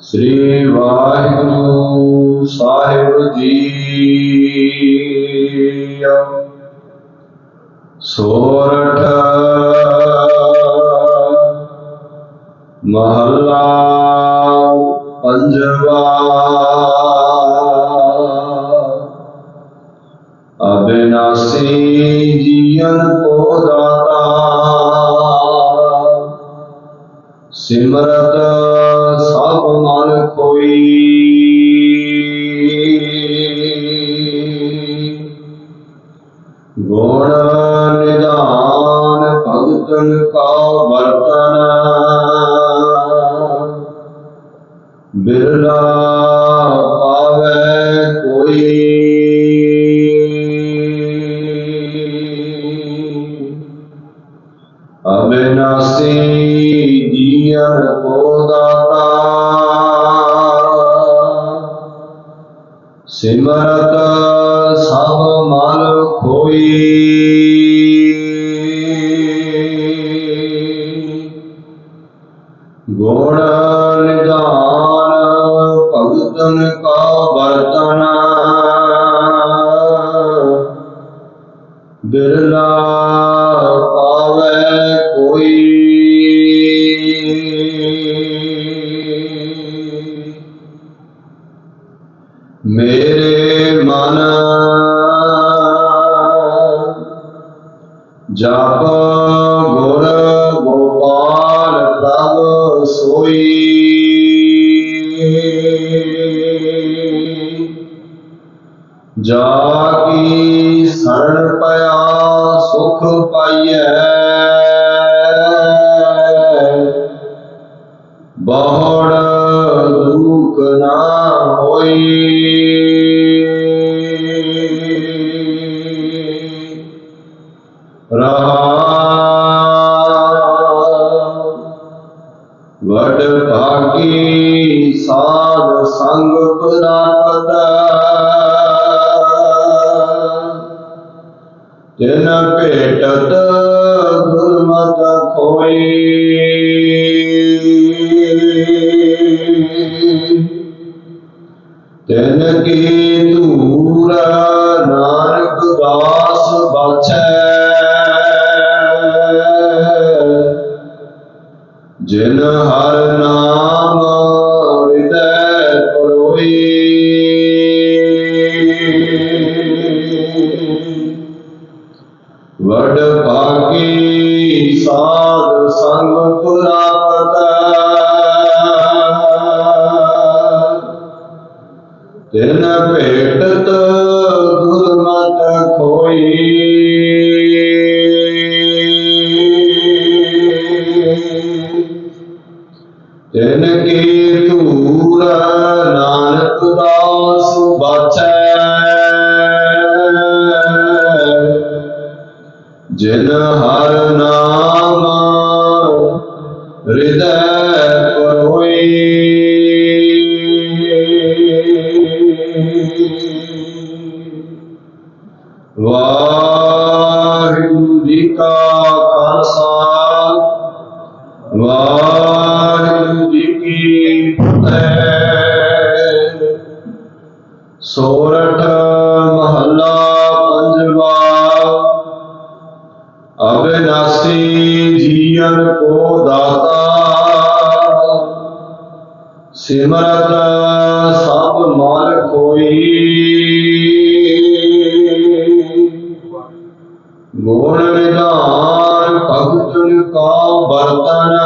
ਸ੍ਰੀ ਵਾਹਿਗੁਰੂ ਸਾਹਿਬ ਜੀ ਸੋਰਠ ਮਹੱਲਾ ਪੰਜਵਾ। ਅਬਿਨਾਸੀ ਜੀਵਨ ਕੋ ਦਾਤਾ ਸਿਮਰਤ ਸਭ ਮਨ ਕੋਈ। ਗੁਣ ਨਿਧਾਨ ਭਗਤਨ ਕਾ ਵਰਤਨ। ਬਿਰਲਾ ਕੋ ਦਾਤਾ ਸਿਮਰਤ ਸਭ ਮਨ ਖੋਈ। ਗੁਣ ਨਿਧਾਨ ਭਗਤਨ ਕਾ ਵਰਤਨ। ਬਿਰਲਾ ਪਾਵੇ ਮੇਰੇ ਮਨ ਜਪ ਗੁਰ ਗੋਪਾਲ ਪ੍ਰਭ ਸੋਈ। ਜਾ ਕੀ ਸਰਣ ਪਿਆ ਸੁਖ ਪਾਈਐ। ਬਹੁੜ ਦੁਖ ਨਾ ਹੋਈ। ਰਹਾ ਵਡ ਭਾਗੀ ਸਾਧ ਸੰਗ ਪ੍ਰਾਪਤ ਤਿਨ ਭੇਟਤ ਜਿਨ ਹਰ ਨਾਮ ਹਿਰਦੈ ਪਰੋਈ। ਵਡ ਭਾਗੀ ਸਾਧ ਸੰਗ ਪ੍ਰਾਪਤ ਤਿਨ ਭੇਟਤ ਗੁਰਮਤ ਖੋਈ। ਜਿਨ ਹਰ ਨਾਮ ਹਿਰਦੈ ਪਰੋਈ। ਵਾਹਿਗੁਰੂ ਜੀ ਕਾ ਖਾਲਸਾ। ਵਾਹਿਗੁਰੂ ਜੀ ਕੀ ਸੋਰਠ ਮਹੱਲਾ ਪੰਜਵਾ। ਅਬਿਨਾਸੀ ਜੀਵਨ ਕੋ ਦਾਤਾ। ਸਿਮਰਤ ਸਭ ਮਨ ਕੋਈ। ਗੁਣ ਨਿਧਾਨ ਭਗਤਨ ਕਾ ਵਰਤਨ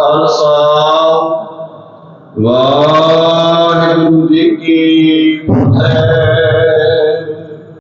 ਖਾਲਸਾ। ਵਾਹਿਗੁਰੂ।